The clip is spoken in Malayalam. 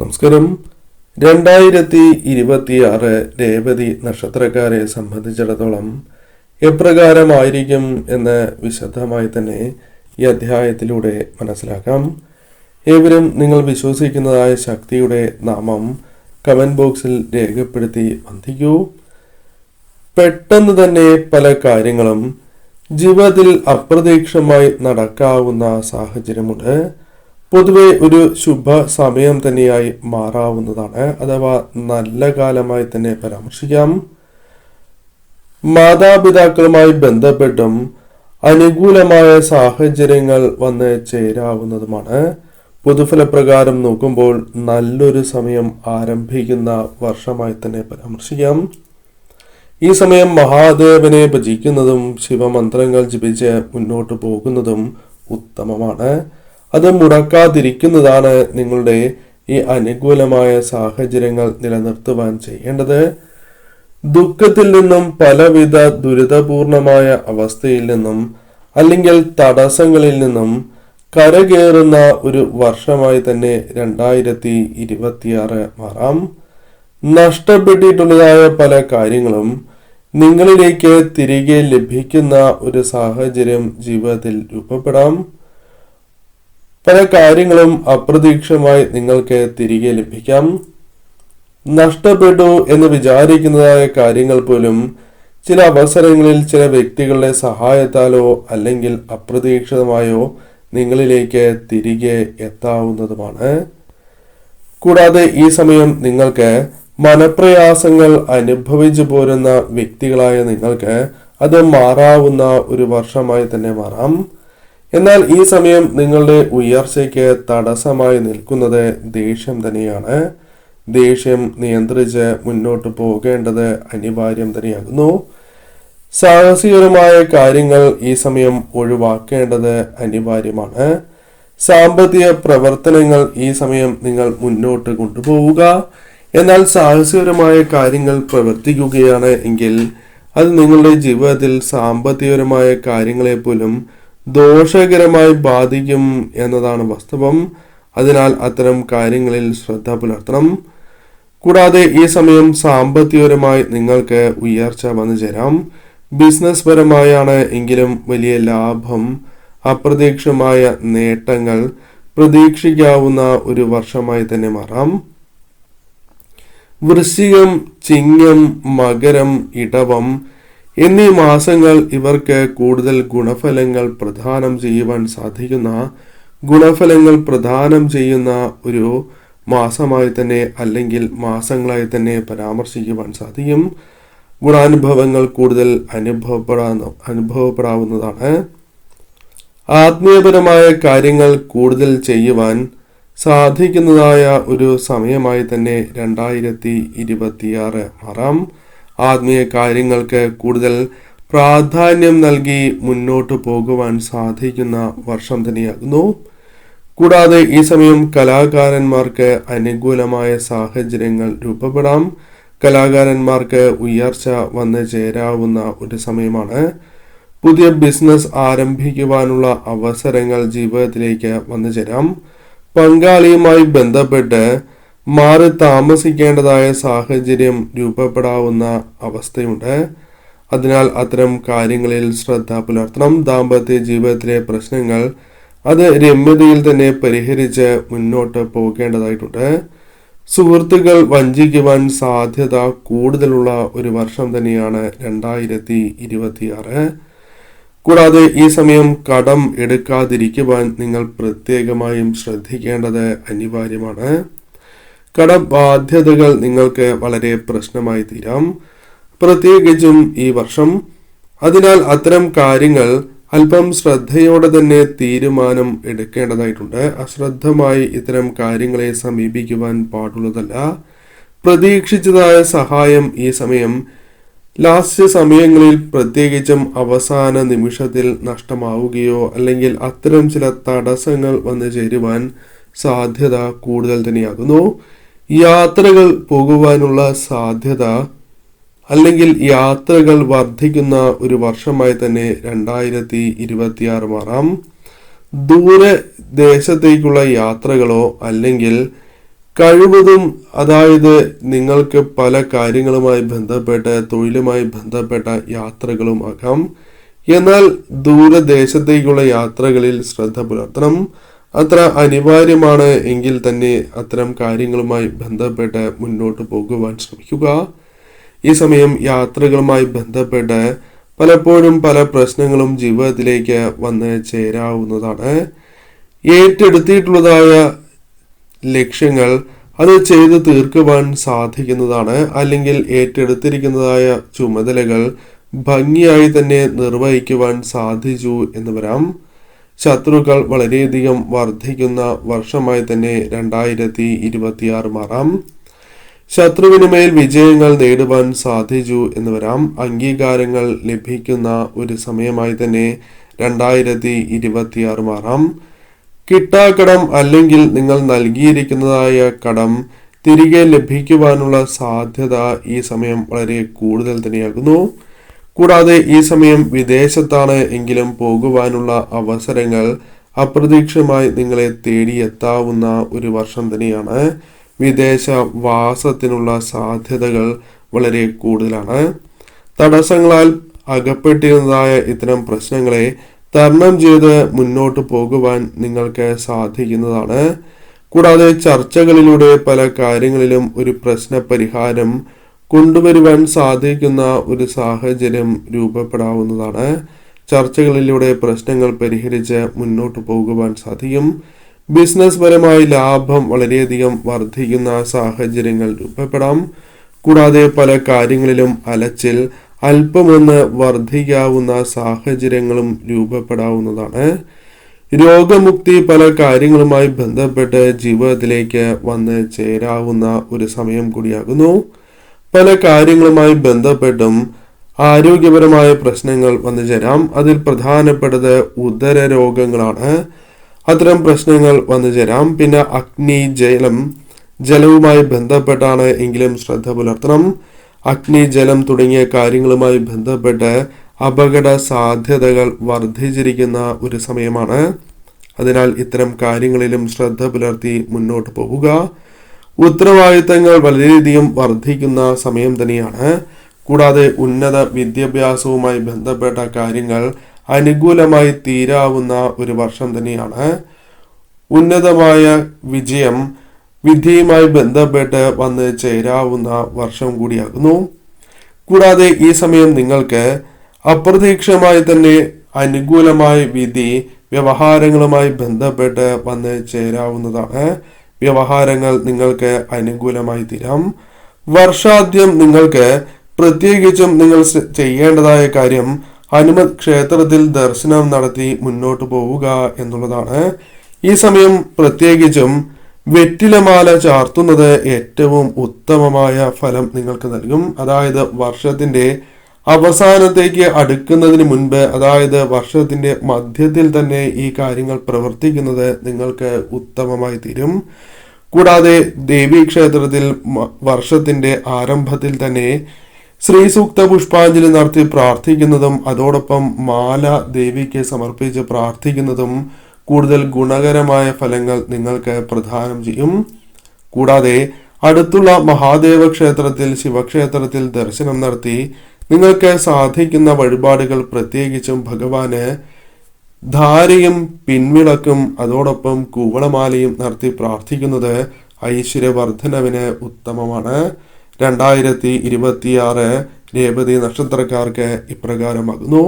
നമസ്കാരം. രണ്ടായിരത്തി ഇരുപത്തിയാറ് രേവതി നക്ഷത്രക്കാരെ സംബന്ധിച്ചിടത്തോളം എപ്രകാരമായിരിക്കും എന്ന് വിശദമായി തന്നെ ഈ അധ്യായത്തിലൂടെ മനസ്സിലാക്കാം. ഏവരും നിങ്ങൾ വിശ്വസിക്കുന്നതായ ശക്തിയുടെ നാമം കമന്റ് ബോക്സിൽ രേഖപ്പെടുത്തി വന്ദിക്കൂ. പെട്ടെന്ന് തന്നെ പല കാര്യങ്ങളും ജീവിതത്തിൽ അപ്രതീക്ഷമായി നടക്കാവുന്ന സാഹചര്യമുണ്ട്. പൊതുവെ ഒരു ശുഭ സമയം തന്നെയായി മാറാവുന്നതാണ്. അഥവാ നല്ല കാലമായി തന്നെ പരാമർശിക്കാം. മാതാപിതാക്കളുമായി ബന്ധപ്പെട്ടും അനുകൂലമായ സാഹചര്യങ്ങൾ വന്ന് ചേരാവുന്നതുമാണ്. പൊതുഫലപ്രകാരം നോക്കുമ്പോൾ നല്ലൊരു സമയം ആരംഭിക്കുന്ന വർഷമായി തന്നെ പരാമർശിക്കാം. ഈ സമയം മഹാദേവനെ ഭജിക്കുന്നതും ശിവമന്ത്രങ്ങൾ ജപിച്ച് മുന്നോട്ട് പോകുന്നതും ഉത്തമമാണ്. അത് മുടക്കാതിരിക്കുന്നതാണ് നിങ്ങളുടെ ഈ അനുകൂലമായ സാഹചര്യങ്ങൾ നിലനിർത്തുവാൻ ചെയ്യേണ്ടത്. ദുഃഖത്തിൽ നിന്നും പലവിധ ദുരിതപൂർണമായ അവസ്ഥയിൽ നിന്നും അല്ലെങ്കിൽ തടസ്സങ്ങളിൽ നിന്നും കരകയറുന്ന ഒരു വർഷമായി തന്നെ രണ്ടായിരത്തി ഇരുപത്തിയാറ് മാറാം. നഷ്ടപ്പെട്ടിട്ടുള്ളതായ പല കാര്യങ്ങളും നിങ്ങളിലേക്ക് തിരികെ ലഭിക്കുന്ന ഒരു സാഹചര്യം ജീവിതത്തിൽ രൂപപ്പെടാം. പല കാര്യങ്ങളും അപ്രതീക്ഷിതമായി നിങ്ങൾക്ക് തിരികെ ലഭിക്കാം. നഷ്ടപ്പെട്ടു എന്ന് വിചാരിക്കുന്നതായ കാര്യങ്ങൾ പോലും ചില അവസരങ്ങളിൽ ചില വ്യക്തികളുടെ സഹായത്താലോ അല്ലെങ്കിൽ അപ്രതീക്ഷിതമായോ നിങ്ങളിലേക്ക് തിരികെ എത്താവുന്നതുമാണ്. കൂടാതെ ഈ സമയം നിങ്ങൾക്ക് മനപ്രയാസങ്ങൾ അനുഭവിച്ചു പോരുന്ന വ്യക്തികളായ നിങ്ങൾക്ക് അത് മാറാവുന്ന ഒരു വർഷമായി തന്നെ മാറാം. എന്നാൽ ഈ സമയം നിങ്ങളുടെ ഉയർച്ചയ്ക്ക് തടസ്സമായി നിൽക്കുന്നത് ദേഷ്യം തന്നെയാണ്. ദേഷ്യം നിയന്ത്രിച്ച് മുന്നോട്ട് പോകേണ്ടത് അനിവാര്യം തന്നെയാകുന്നു. സാഹസികരമായ കാര്യങ്ങൾ ഈ സമയം ഒഴിവാക്കേണ്ടത് അനിവാര്യമാണ്. സാമ്പത്തിക പ്രവർത്തനങ്ങൾ ഈ സമയം നിങ്ങൾ മുന്നോട്ട് കൊണ്ടുപോവുക. എന്നാൽ സാഹസികരമായ കാര്യങ്ങൾ പ്രവർത്തിക്കുകയാണ് എങ്കിൽ അത് നിങ്ങളുടെ ജീവിതത്തിൽ സാമ്പത്തികപരമായ കാര്യങ്ങളെ പോലും ദോഷകരമായി ബാധിക്കും എന്നതാണ് വാസ്തവം. അതിനാൽ അത്തരം കാര്യങ്ങളിൽ ശ്രദ്ധ പുലർത്തണം. കൂടാതെ ഈ സമയം സാമ്പത്തികപരമായി നിങ്ങൾക്ക് ഉയർച്ച വന്നു ചേരാം. ബിസിനസ് പരമായാണ് എങ്കിലും വലിയ ലാഭം അപ്രതീക്ഷിതമായ നേട്ടങ്ങൾ പ്രതീക്ഷിക്കാവുന്ന ഒരു വർഷമായി തന്നെ മാറാം. വൃശ്ചികം ചിങ്ങം മകരം ഇടവം എന്നീ മാസങ്ങൾ ഇവർക്ക് കൂടുതൽ ഗുണഫലങ്ങൾ പ്രദാനം ചെയ്യുവാൻ സാധിക്കുന്ന ഗുണഫലങ്ങൾ പ്രദാനം ചെയ്യുന്ന ഒരു മാസമായി തന്നെ അല്ലെങ്കിൽ മാസങ്ങളായി തന്നെ പരാമർശിക്കുവാൻ സാധിക്കും. ഗുണാനുഭവങ്ങൾ കൂടുതൽ അനുഭവപ്പെടാവുന്ന അനുഭവപ്പെടാവുന്നതാണ്. ആത്മീയപരമായ കാര്യങ്ങൾ കൂടുതൽ ചെയ്യുവാൻ സാധിക്കുന്നതായ ഒരു സമയമായി തന്നെ രണ്ടായിരത്തി ഇരുപത്തിയാറ് മാറാം. ആത്മീയ കാര്യങ്ങൾക്ക് കൂടുതൽ പ്രാധാന്യം നൽകി മുന്നോട്ട് പോകുവാൻ സാധിക്കുന്ന വർഷം തന്നെയാകുന്നു. കൂടാതെ ഈ സമയം കലാകാരന്മാർക്ക് അനുകൂലമായ സാഹചര്യങ്ങൾ രൂപപ്പെടാം. കലാകാരന്മാർക്ക് ഉയർച്ച വന്ന് ചേരാവുന്ന ഒരു സമയമാണ്. പുതിയ ബിസിനസ് ആരംഭിക്കുവാനുള്ള അവസരങ്ങൾ ജീവിതത്തിലേക്ക് വന്നു ചേരാം. പങ്കാളിയുമായി ബന്ധപ്പെട്ട് മാറി താമസിക്കേണ്ടതായ സാഹചര്യം രൂപപ്പെടാവുന്ന അവസ്ഥയുണ്ട്. അതിനാൽ അത്തരം കാര്യങ്ങളിൽ ശ്രദ്ധ പുലർത്തണം. ദാമ്പത്യ ജീവിതത്തിലെ പ്രശ്നങ്ങൾ അത് രമ്യതയിൽ തന്നെ പരിഹരിച്ച് മുന്നോട്ട് പോകേണ്ടതായിട്ടുണ്ട്. സുഹൃത്തുക്കൾ വഞ്ചിക്കുവാൻ സാധ്യത കൂടുതലുള്ള ഒരു വർഷം തന്നെയാണ് രണ്ടായിരത്തി ഇരുപത്തിയാറ് കൂടാതെ ഈ സമയം കടം എടുക്കാതിരിക്കുവാൻ നിങ്ങൾ പ്രത്യേകമായും ശ്രദ്ധിക്കേണ്ടത് അനിവാര്യമാണ്. കടബാധ്യതകൾ നിങ്ങൾക്ക് വളരെ പ്രശ്നമായി തീരാം. പ്രത്യേകിച്ചും ഈ വർഷം. അതിനാൽ അത്തരം കാര്യങ്ങൾ അല്പം ശ്രദ്ധയോടെ തന്നെ തീരുമാനം എടുക്കേണ്ടതായിട്ടുണ്ട്. അശ്രദ്ധമായി ഇത്തരം കാര്യങ്ങളെ സമീപിക്കുവാൻ പാടുള്ളതല്ല. പ്രതീക്ഷിച്ചതായ സഹായം ഈ സമയം. ലാസ്റ്റ് സമയങ്ങളിൽ പ്രത്യേകിച്ചും അവസാന നിമിഷത്തിൽ നഷ്ടമാവുകയോ അല്ലെങ്കിൽ അത്തരം ചില തടസ്സങ്ങൾ വന്നു ചേരുവാൻ സാധ്യത കൂടുതൽ തന്നെയാകുന്നു. യാത്രകൾ പോകുവാനുള്ള സാധ്യത അല്ലെങ്കിൽ യാത്രകൾ വർദ്ധിക്കുന്ന ഒരു വർഷമായി തന്നെ രണ്ടായിരത്തി ഇരുപത്തിയാറ് മാറാം. ദൂരെ ദേശത്തേക്കുള്ള യാത്രകളോ അല്ലെങ്കിൽ കഴിവതും അതായത് നിങ്ങൾക്ക് പല കാര്യങ്ങളുമായി ബന്ധപ്പെട്ട് തൊഴിലുമായി ബന്ധപ്പെട്ട യാത്രകളും ആകാം. എന്നാൽ ദൂരദേശത്തേക്കുള്ള യാത്രകളിൽ ശ്രദ്ധ പുലർത്തണം. അത്ര അനിവാര്യമാണ് എങ്കിൽ തന്നെ അത്തരം കാര്യങ്ങളുമായി ബന്ധപ്പെട്ട് മുന്നോട്ട് പോകുവാൻ ശ്രമിക്കുക. ഈ സമയം യാത്രകളുമായി ബന്ധപ്പെട്ട് പലപ്പോഴും പല പ്രശ്നങ്ങളും ജീവിതത്തിലേക്ക് വന്ന് ചേരാവുന്നതാണ്. ഏറ്റെടുത്തിട്ടുള്ളതായ ലക്ഷ്യങ്ങൾ അത് ചെയ്ത് തീർക്കുവാൻ സാധിക്കുന്നതാണ്. അല്ലെങ്കിൽ ഏറ്റെടുത്തിരിക്കുന്നതായ ചുമതലകൾ ഭംഗിയായി തന്നെ നിർവഹിക്കുവാൻ സാധിച്ചു എന്ന് വരാം. ശത്രുക്കൾ വളരെയധികം വർദ്ധിക്കുന്ന വർഷമായി തന്നെ രണ്ടായിരത്തി ഇരുപത്തിയാറ് മാറാം. ശത്രുവിന് മേൽ വിജയങ്ങൾ നേടുവാൻ സാധിച്ചു എന്ന് വരാം. അംഗീകാരങ്ങൾ ലഭിക്കുന്ന ഒരു സമയമായി തന്നെ രണ്ടായിരത്തി ഇരുപത്തിയാറ് മാറാം. കിട്ടാക്കടം അല്ലെങ്കിൽ നിങ്ങൾ നൽകിയിരിക്കുന്നതായ കടം തിരികെ ലഭിക്കുവാനുള്ള സാധ്യത ഈ സമയം വളരെ കൂടുതൽ തന്നെയാകുന്നു. കൂടാതെ ഈ സമയം വിദേശത്താണ് എങ്കിലും പോകുവാനുള്ള അവസരങ്ങൾ അപ്രതീക്ഷിതമായി നിങ്ങളെ തേടിയെത്താവുന്ന ഒരു വർഷം തന്നെയാണ്. വിദേശ വാസത്തിനുള്ള സാധ്യതകൾ വളരെ കൂടുതലാണ്. തടസ്സങ്ങളാൽ അകപ്പെട്ടിരുന്നതായ ഇത്തരം പ്രശ്നങ്ങളെ തരണം ചെയ്ത് മുന്നോട്ട് പോകുവാൻ നിങ്ങൾക്ക് സാധിക്കുന്നതാണ്. കൂടാതെ ചർച്ചകളിലൂടെ പല കാര്യങ്ങളിലും ഒരു പ്രശ്ന പരിഹാരം കൊണ്ടുവരുവാൻ സാധിക്കുന്ന ഒരു സാഹചര്യം രൂപപ്പെടാവുന്നതാണ്. ചർച്ചകളിലൂടെ പ്രശ്നങ്ങൾ പരിഹരിച്ച് മുന്നോട്ട് പോകുവാൻ സാധിക്കും. ബിസിനസ് പരമായി ലാഭം വളരെയധികം വർദ്ധിക്കുന്ന സാഹചര്യങ്ങൾ രൂപപ്പെടാം. കൂടാതെ പല കാര്യങ്ങളിലും അലച്ചിൽ അല്പമൊന്ന് വർദ്ധിക്കാവുന്ന സാഹചര്യങ്ങളും രൂപപ്പെടാവുന്നതാണ്. രോഗമുക്തി പല കാര്യങ്ങളുമായി ബന്ധപ്പെട്ട് ജീവിതത്തിലേക്ക് വന്ന് ചേരാവുന്ന ഒരു സമയം കൂടിയാകുന്നു. പല കാര്യങ്ങളുമായി ബന്ധപ്പെട്ടും ആരോഗ്യപരമായ പ്രശ്നങ്ങൾ വന്നു ചേരാം. അതിൽ പ്രധാനപ്പെട്ടത് ഉദര രോഗങ്ങളാണ്. അത്തരം പ്രശ്നങ്ങൾ വന്നു ചേരാം. പിന്നെ അഗ്നി ജലം ജലവുമായി ബന്ധപ്പെട്ടാണ് എങ്കിലും ശ്രദ്ധ പുലർത്തണം. അഗ്നി ജലം തുടങ്ങിയ കാര്യങ്ങളുമായി ബന്ധപ്പെട്ട് അപകട സാധ്യതകൾ വർദ്ധിച്ചിരിക്കുന്ന ഒരു സമയമാണ്. അതിനാൽ ഇത്തരം കാര്യങ്ങളിലും ശ്രദ്ധ പുലർത്തി മുന്നോട്ട് പോവുക. ഉത്തരവാദിത്തങ്ങൾ വളരെയധികം വർദ്ധിക്കുന്ന സമയം തന്നെയാണ്. കൂടാതെ ഉന്നത വിദ്യാഭ്യാസവുമായി ബന്ധപ്പെട്ട കാര്യങ്ങൾ അനുകൂലമായി തീരാവുന്ന ഒരു വർഷം തന്നെയാണ്. ഉന്നതമായ വിജയം വിദ്യയുമായി ബന്ധപ്പെട്ട് വന്ന് ചേരാവുന്ന വർഷം കൂടിയാകുന്നു. കൂടാതെ ഈ സമയം നിങ്ങൾക്ക് അപ്രതീക്ഷിതമായി തന്നെ അനുകൂലമായ വിധി വ്യവഹാരങ്ങളുമായി ബന്ധപ്പെട്ട് വന്ന് ചേരാവുന്നതാണ്. വ്യവഹാരങ്ങൾ നിങ്ങൾക്ക് അനുകൂലമായി തീരാം. വർഷാദ്യം നിങ്ങൾക്ക് പ്രത്യേകിച്ചും നിങ്ങൾ ചെയ്യേണ്ടതായ കാര്യം ഹനുമത് ക്ഷേത്രത്തിൽ ദർശനം നടത്തി മുന്നോട്ട് പോവുക എന്നുള്ളതാണ്. ഈ സമയം പ്രത്യേകിച്ചും വെറ്റിലമാല ചാർത്തുന്നത് ഏറ്റവും ഉത്തമമായ ഫലം നിങ്ങൾക്ക് നൽകും. അതായത് വർഷത്തിന്റെ അവസാനത്തേക്ക് അടുക്കുന്നതിന് മുൻപ് അതായത് വർഷത്തിന്റെ മധ്യത്തിൽ തന്നെ ഈ കാര്യങ്ങൾ പ്രവർത്തിക്കുന്നത് നിങ്ങൾക്ക് ഉത്തമമായി തീരും. കൂടാതെ ദേവീ ക്ഷേത്രത്തിൽ വർഷത്തിന്റെ ആരംഭത്തിൽ തന്നെ ശ്രീ സൂക്ത പുഷ്പാഞ്ജലി നടത്തി പ്രാർത്ഥിക്കുന്നതും അതോടൊപ്പം മാല ദേവിക്ക് സമർപ്പിച്ച് പ്രാർത്ഥിക്കുന്നതും കൂടുതൽ ഗുണകരമായ ഫലങ്ങൾ നിങ്ങൾക്ക് പ്രദാനം ചെയ്യും. കൂടാതെ അടുത്തുള്ള മഹാദേവ ക്ഷേത്രത്തിൽ ശിവക്ഷേത്രത്തിൽ ദർശനം നടത്തി നിങ്ങൾക്ക് സാധിക്കുന്ന വഴിപാടുകൾ പ്രത്യേകിച്ചും ഭഗവാന് ധാരയും പിൻവിളക്കും അതോടൊപ്പം കൂവളമാലയും നടത്തി പ്രാർത്ഥിക്കുന്നത് ഐശ്വര്യവർദ്ധനവിന് ഉത്തമമാണ്. രണ്ടായിരത്തി ഇരുപത്തിയാറ് രേവതി നക്ഷത്രക്കാർക്ക് ഇപ്രകാരമാകുന്നു.